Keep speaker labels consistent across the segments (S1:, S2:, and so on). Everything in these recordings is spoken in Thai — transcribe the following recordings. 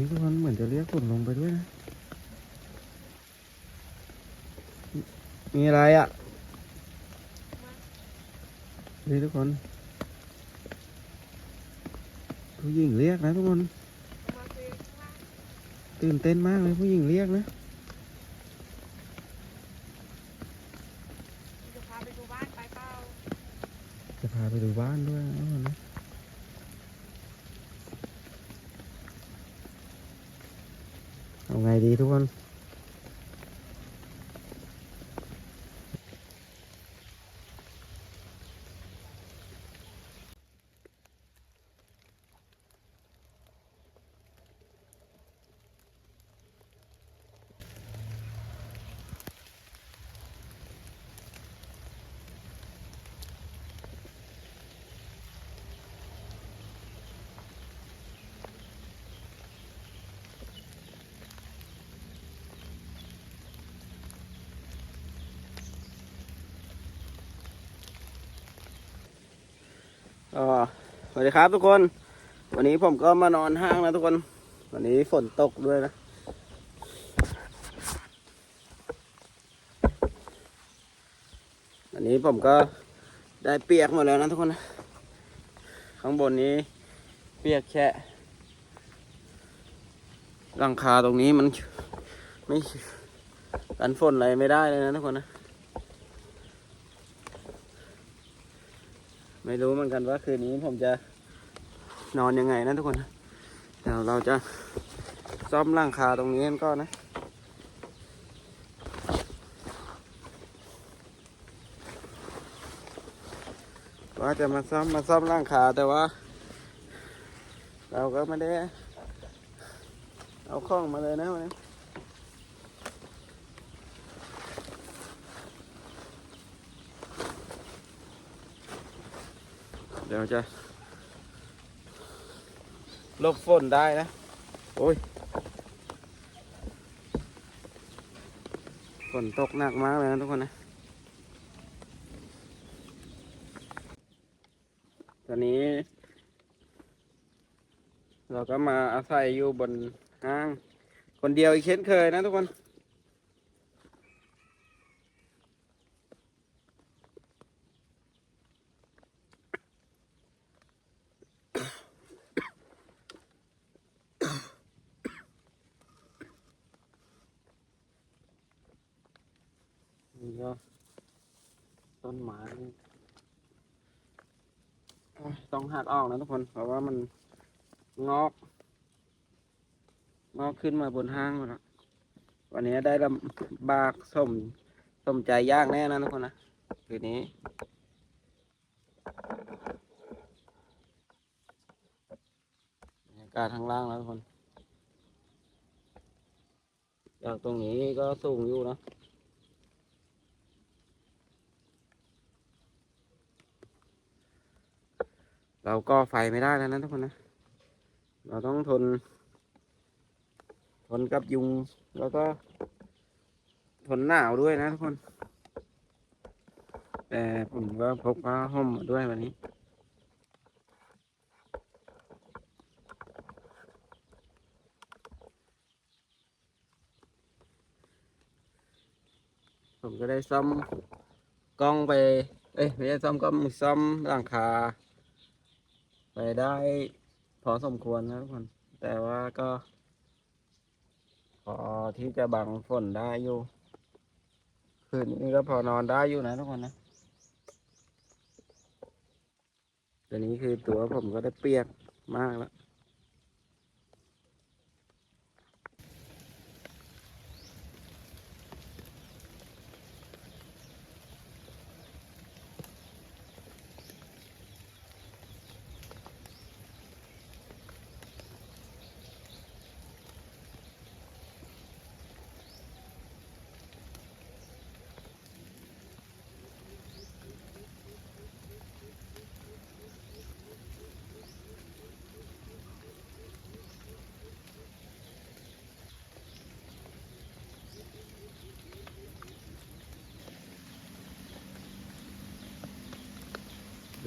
S1: ฮ้ยทุกคนเหมือนจะเรียกฝนลงไปด้วยนะ มีอะไรอะเฮ้ยทุกคนผู้หญิงเรียกนะทุกคนตื่นเต้นมากเลยผู้หญิงเรียกนะ
S2: จะพาไปดูบ้านไปเปล่า
S1: จะพาไปดูบ้านด้วยนะทุกคนนะเอาไงดีทุกคน ก็สวัสดีครับทุกคน วันนี้ผมก็มานอนห้างนะทุกคน วันนี้ฝนตกด้วยนะ อันนี้ผมก็ได้เปียกหมดแล้วนะทุกคน ข้างบนนี้เปียกแค่หลังคาตรงนี้มันไม่กันฝนอะไรไม่ได้เลยนะทุกคนนะ ไม่รู้เหมือนกันว่าคืนนี้ผมจะนอนยังไงนะทุกคนนะเดี๋ยวเราจะซ่อมหลังคาตรงนี้กันก่อนนะว่าจะมาซ่อมมาซ่อมหลังคาแต่ว่า เราก็ไม่ได้เอาข้องมาเลยนะวันนี้ เดี๋ยวจะหลบฝนได้นะ โอ้ย ฝนตกหนักมากเลยนะทุกคนนะ ตอนนี้ เราก็มาอาศัยอยู่บนห้าง คนเดียวอีกเช่นเคยนะทุกคนนี่ก็ ต้นไม้โอ้ยต้องหักออกนะทุกคน เพราะว่ามันงอก งอกขึ้นมาบนห้างหมดแล้ววันนี้ได้ลำบากสมสมใจยากแน่นะทุกคนนะคืนนี้บรรยากาศข้างล่างแล้วทุกคนจากตรงนี้ก็สูงอยู่นะ เราก็ไฟไม่ได้แล้วนะทุกคนนะ เราต้องทน ทนกับยุงแล้วก็ ทนหนาวด้วยนะทุกคน แต่ผมก็พกผ้าห่มมาด้วยวันนี้ผมก็ได้ซ่อมกล้องไป เอ้ยไม่ใช่ซ่อมกล้องซ่อมหลังคา ไปได้พอสมควรนะทุกคน แต่ว่าก็ พอที่จะบังฝนได้อยู่ คืนนี้ก็พอนอนได้อยู่นะทุกคนนะตัวนี้คือตัวผมก็ได้เปียกมากแล้ว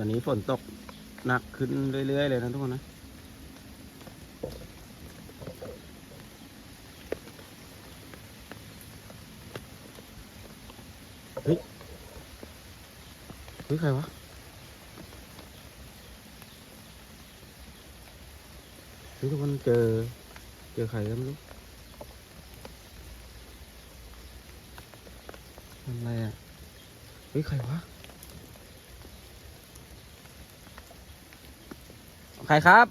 S1: อนนี้ฝนตกหนักขึ้นเรื่อย ๆ เลยนะทุกคนนะเฮ้ยเฮ้ยใครวะเฮ้ยทุกคนเจอ เจอใครกันไม่รู้อะไรอะเฮ้ยใครวะ ครครับ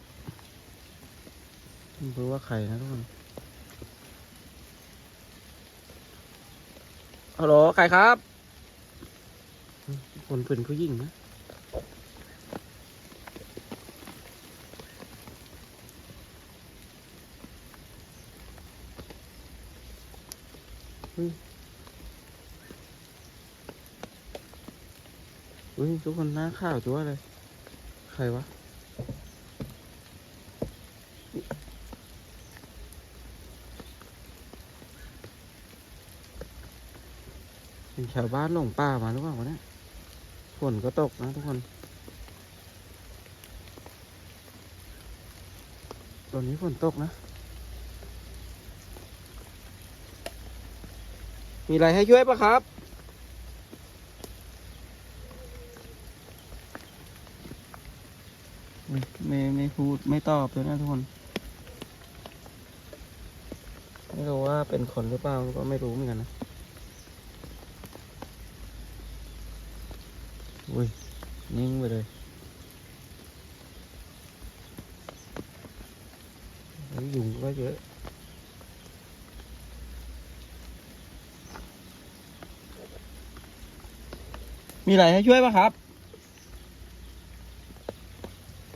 S1: ไม่รู้ว่าใครนะทุกคนฮัลโหลใครครับอืมคนเป็นผู้หญิงนะอุ้ยทุกคนหน้าข่าวจัวเลย ใครวะ เป็นชาวบ้านหลงป่ามาหรือเปล่าวะเนี่ยฝนก็ตกนะทุกคน ตอนนี้ฝนตกนะ มีอะไรให้ช่วยปะครับอุ๊ยไม่ไม่พูดไม่ตอบเลยนะทุกคน ไม่รู้ว่าเป็นคนหรือเปล่าก็ไม่รู้เหมือนกันนะ อุ้ย นิ่งไปเลยเฮ้ยุงก็เยอะมีอะไรให้ช่วยปะครับ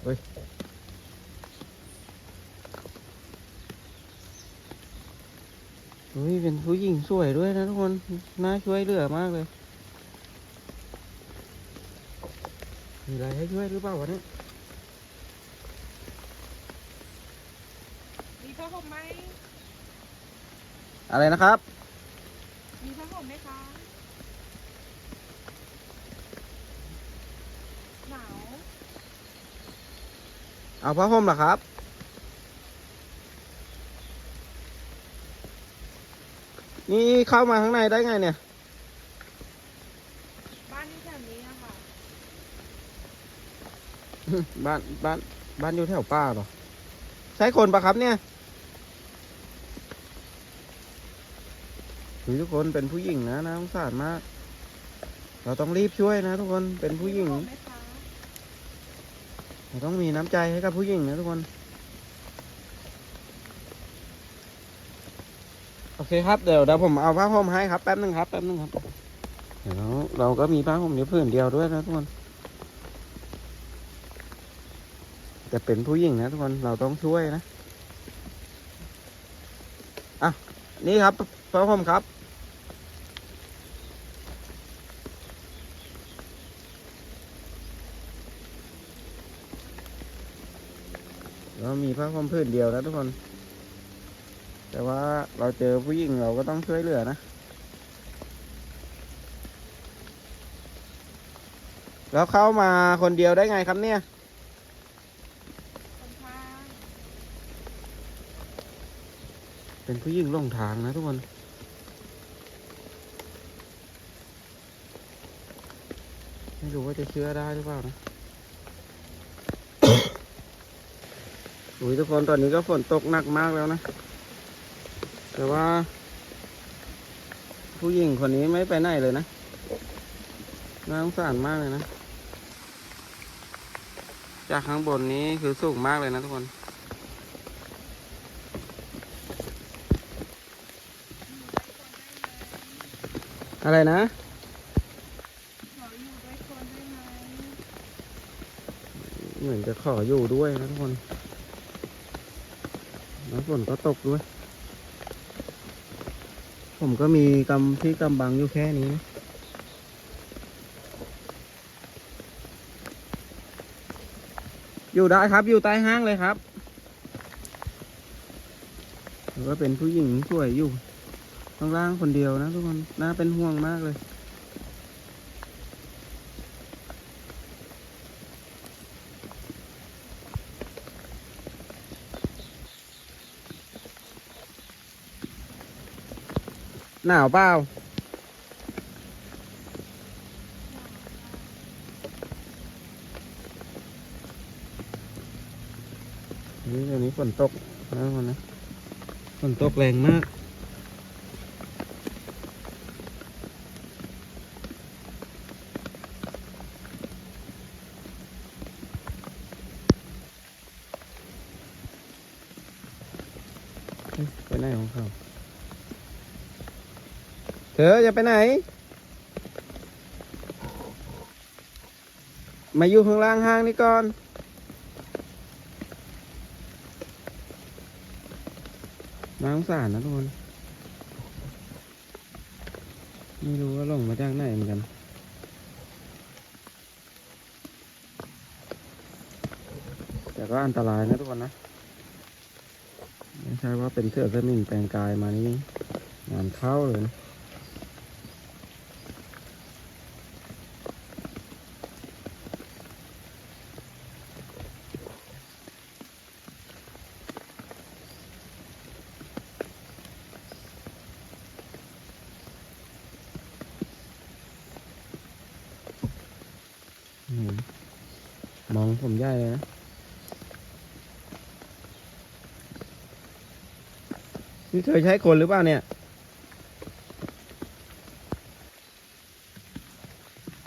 S1: เฮ้ยเฮ้ย เป็นผู้หญิงสวยด้วยนะทุกคน น่าช่วยเหลือมากเลย มีอะไรให้ช่วยหรือเปล่าวะเนี่ย
S2: มีผ้าห่มไหม
S1: อะไรนะครับ
S2: มีผ้าห่มไหมคะ หนาว
S1: เอาผ้าห่มเหรอครับ นี่เข้ามาข้างในได้ไงเนี่ย
S2: บ้านที่แถวนี้อะค่ะ
S1: บ้านบ้านบ้านอยู่แถวป่าเหรอใช่คนปะครับเนี่ยทุกคนเป็นผู้หญิงนะน่าสงสารมาก เราต้องรีบช่วยนะ ทุกคนเป็นผู้หญิงเราต้องมีน้ำใจให้กับผู้หญิงนะทุกคน โอเคครับเดี๋ยวเดี๋ยวผมเอาผ้าห่มให้ครับแป๊บนึงครับแป๊บนึงครับเดี๋ยวเราก็มีผ้าห่มอยู่ผืนเดียวด้วยนะทุกคน แต่เป็นผู้หญิงนะทุกคนเราต้องช่วยนะอะนี่ครับผ้าห่มครับ เรามีผ้าห่มผืนเดียวนะทุกคน แต่ว่าเราเจอผู้หญิงเราก็ต้องช่วยเหลือนะแล้วเข้ามาคนเดียวได้ไงครับเนี่ย
S2: คนข้าง
S1: เป็นผู้หญิงหลงทางนะทุกคน ไม่รู้ว่าจะเชื่อได้หรือเปล่านะอุ้ยทุกคนตอนนี้ก็ฝนตกหนักมากแล้วนะ แต่ว่า ผู้หญิงคนนี้ไม่ไปไหนเลยนะ น่าสงสารมากเลยนะ จากข้างบนนี้คือสูงมากเลยนะทุกคน อะไรนะเหมือนจะขออยู่ด้วยนะทุกคนแล้วฝนก็ตกด้วย ผมก็มีกำที่กำบังอยู่แค่นี้นะอยู่ได้ครับอยู่ใต้ห้างเลยครับหรือว่าเป็นผู้หญิงสวยอยู่ ข้างล่างคนเดียวนะทุกคนน่าเป็นห่วงมากเลยหนาวเปล่านี่เดี๋ยวนี้ฝนตกนะมันนะ ฝนตกแรงมาก อจะไปไหน มาอยู่ข้างล่างห้างนี่ก่อน น้าสงสารนะทุกคน ไม่รู้ว่าลงมาจากไหนเหมือนกันแต่ก็อันตรายนะทุกคนนะไม่ใช่ว่าเป็นเสือสมิงแปลงกายมานี่งานเข้าเลยนะอืมมองผมใหญ่เลยนะ นี่เธอใช้คนหรือเปล่าเนี่ย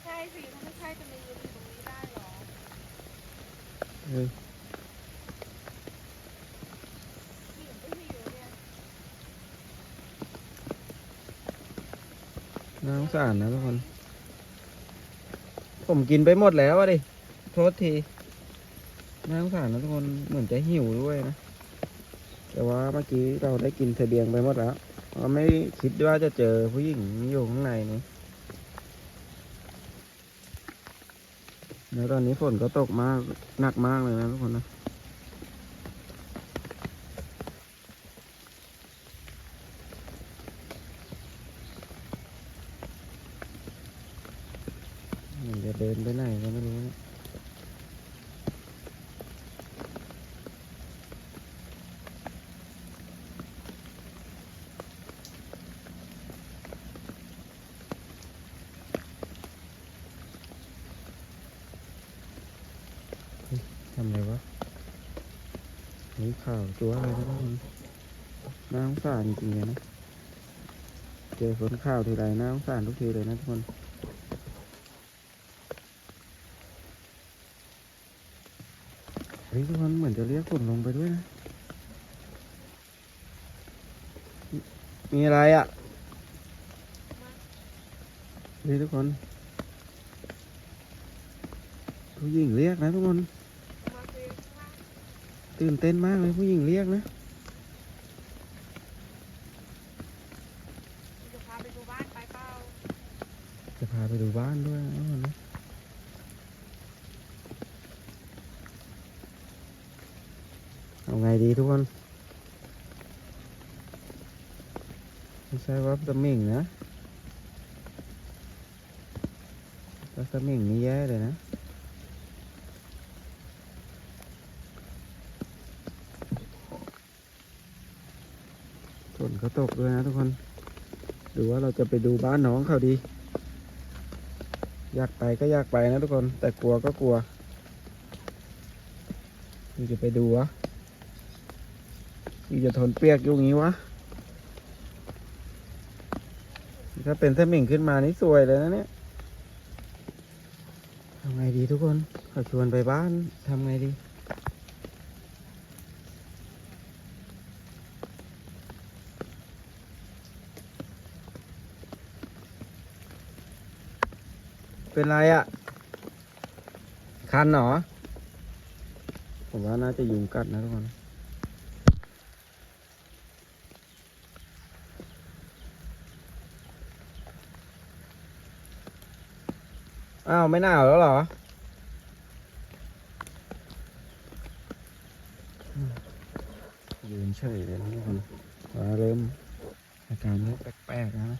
S2: ใช่สิถ้าไม่ใช่จะมายืนอยู่ตรงนี้ได้เหรอ
S1: เออ
S2: หิวก็หิวเนี่ย
S1: น่าสงสารนะทุกคน ผมกินไปหมดแล้วอะดิ โทษที น่าสงสารนะทุกคน เหมือนจะหิวด้วยนะ แต่ว่าเมื่อกี้เราได้กินเสบียงไปหมดแล้วเราไม่คิดว่าจะเจอผู้หญิงอยู่ข้างในนี้แล้วตอนนี้ฝนก็ตกมากหนักมากเลยนะทุกคนนะ มันจะเดินไปไหนก็ไม่รู้เนี่ยเฮ้ยทำอะไรวะนี่ข่าวตัวอะไรนะทุกคนน่าสงสารจริงๆเลยนะ เจอฝนข่าวทีไรน่าสงสารทุกทีเลยนะทุกคนเฮ้ยทุกคนเหมือนจะเรียกฝนลงไปด้วยนะ มีอะไรอะ่ะเฮ้ยทุกคนผู้หญิงเรียกนะทุกคนตื่นเต้นมากเลยผู้หญิงเรียกนะ
S2: พาไปดูบ้านไปเปล่า
S1: จะพาไป ดูบ้านด้วยนะทุกคนนะเอาไงดีทุกคนไม่ใช่ว่าสมิงนะถ้าสมิงนี่แย่เลยนะฝนก็ตกด้วยนะทุกคน หรือว่าเราจะไปดูบ้านน้องเขาดี ยากไปก็อยากไปนะทุกคน แต่กลัวก็กลัวยูจะไปดูวะยูจะทนเปียกอยู่งี้วะ ถ้าเป็นเสมิงขึ้นมานี่สวยเลยนะเนี่ยทำไงดีทุกคนเขาชวนไปบ้านทำไงดี เป็นไรอะ่ะ คันเหรอ ผมว่าน่าจะยุงกัดนะทุกคน อ้าว ไม่หนาวแล้วเหรออืมยืนเฉยเลยนะทุกคนว่าเริ่มอาการเริ่มแปลกๆแล้วนะ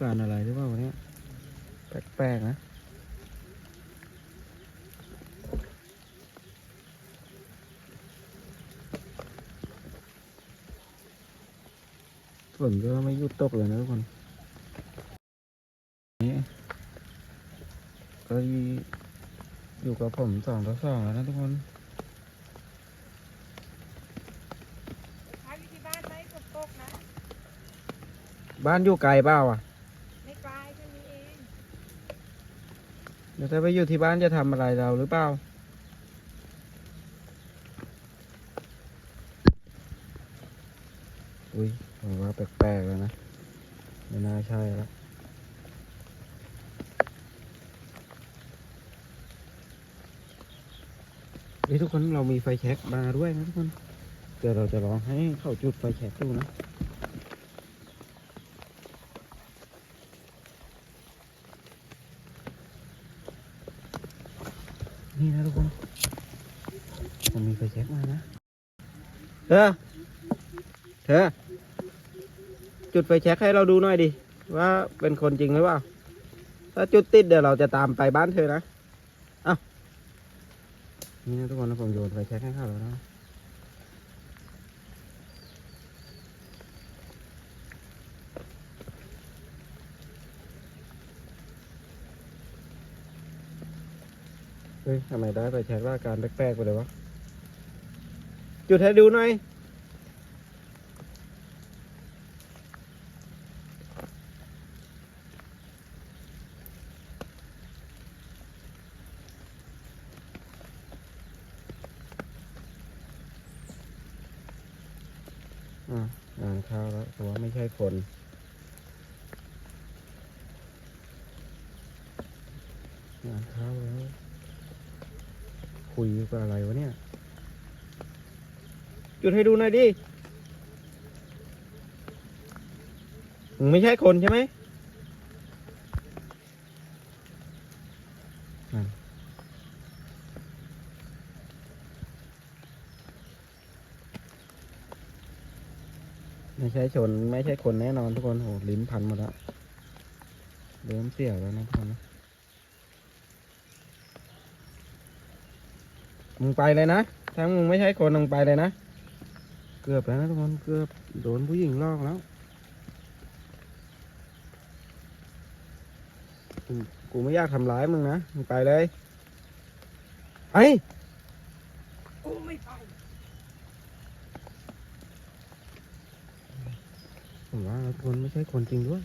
S1: การอะไรหรือเปล่าเนี่ยแปลกๆนะฝนก็ไม่ยุดตกเลยนะทุกคนนี่ก็อยู่กับผมสองต่อสองแล้วนะทุกคน
S2: บ้าน
S1: อยู่ไกลเปล่าอะ ดี๋ยวถ้าไปอยู่ที่บ้านจะทำอะไรเราหรือเปล่า อุ้ยผมว่าแปลกๆแล้วนะ ไม่น่าใช่แล้วเฮ้ยทุกคนเรามีไฟแช็กมาด้วยนะทุกคน เดี๋ยวเราจะลองให้เขาจุดไฟแช็กดูนะ นี่นะทุกคน ผมมีไฟแช็กมานะ เธอ เธอ จุดไฟแช็กให้เราดูหน่อยดิ ว่าเป็นคนจริงหรือเปล่า ถ้าจุดติดเดี๋ยวเราจะตามไปบ้านเธอนะ เอ้า นี่นะทุกคนนะผมโยนไฟแช็กให้เขาแล้วนะเฮ้ยทำไมได้ไฟแช็กว่าการแปลกๆไปเลยวะ จุดให้ดูหน่อย อ่าอ่านข้าวแล้วแต่ว่าไม่ใช่คนอ่านข้าวแล้ว คุยกับอะไรวะเนี่ย จุดให้ดูหน่อยดิไม่ใช่คนใช่ไหมไม่ใช่ชน ไม่ใช่คนแน่นอนทุกคนโหลิ้นพันหมดแล้วเริ่มเสียวแล้วนะทุกคนนะมึงไปเลยนะ ถ้ามึงไม่ใช่คนมึงไปเลยนะ เกือบแล้วนะทุกคนเกือบโดนผู้หญิงลอกแล้วกูไม่อยากทำร้ายมึงนะมึงไปเลยไอ้
S2: กูไม่ไป
S1: ผมว่าคนไม่ใช่คนจริงด้วย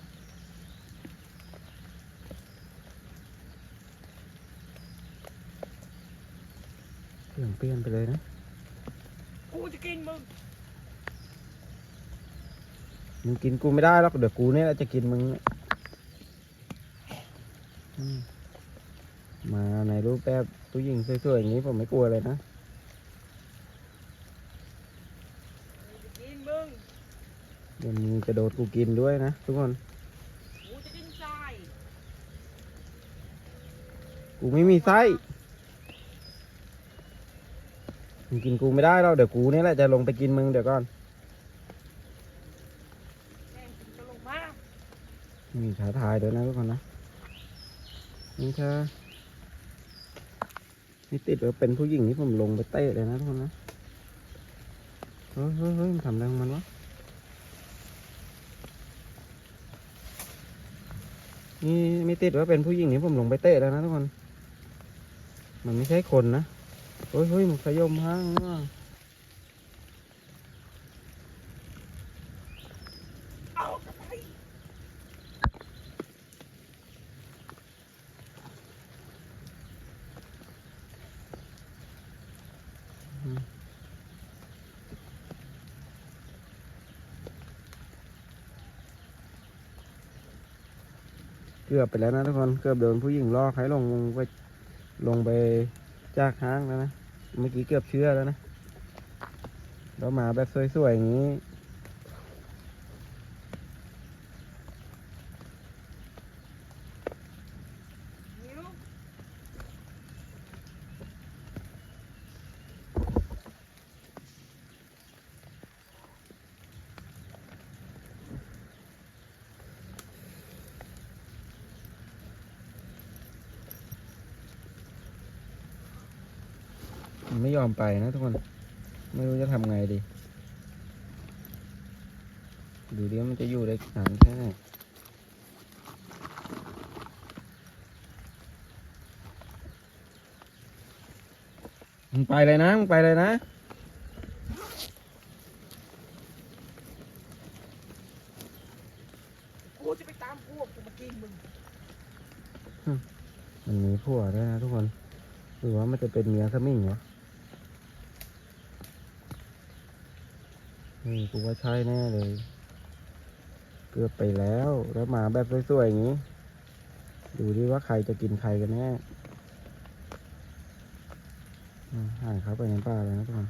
S1: เปลี่ยนเปลี่ยนไปเลยนะ
S2: กูจะกินมึง
S1: มึงกินกูไม่ได้หรอกเดี๋ยวกูเนี่ยแหละจะกินมึงเนี่ยอืมมาในรูปแบบผู้หญิงสวยๆอย่างนี้ผมไม่กลัวเลยนะ
S2: กูจะกินมึง
S1: เดี๋ยวมึงจะโดนกูกินด้วยนะทุกคน
S2: กูจะกินทราย
S1: กูไม่มีไส้มึงกินกูไม่ได้หรอกเดี๋ยวกูเนี่ยแหละจะลงไปกินมึงเดี๋ยวก่อน
S2: แม่งกินจะลงมา
S1: มี ท้าทายด้วยนะทุกคนนะนี่ถ้านี่ติดว่าเป็นผู้หญิงนี่ผมลงไปเตะเลยนะทุกคนนะเฮ้ยเฮ้ยเฮ้ยมันทำอะไรของมันวะนี่ไม่ติดว่าเป็นผู้หญิงนี่ผมลงไปเตะแล้วนะทุกคน มันไม่ใช่คนนะ เฮ้ยเฮ้ยมันขยมห้างว่ะ
S2: เอากลับไป
S1: เกือบไปแล้วนะทุกคนเกือบโดนผู้หญิงลอกให้ลงไปลงไปจากห้างแล้วนะเมื่อกี้เกือบเชื่อแล้วนะแล้วมาแบบสวยๆอย่างนี้
S2: หิว
S1: มันไม่ยอมไปนะทุกคน ไม่รู้จะทำไง ดีดูดิว่ามันจะอยู่ได้นานแค่ไหนมึงไปเลยนะมึงไปเลยนะ
S3: กูจะไปตามพวกกูมากินมึง
S1: มันมีผัวด้วยนะทุกคนหรือว่ามันจะเป็นเมียขมิ้งวะนี่กูว่าใช่แน่เลย เกือบไปแล้ว แล้วมาแบบสวยๆอย่างนี้ ดูดิว่าใครจะกินใครกันแน่ห่างเข้าไปในป่าเลยนะทุกคน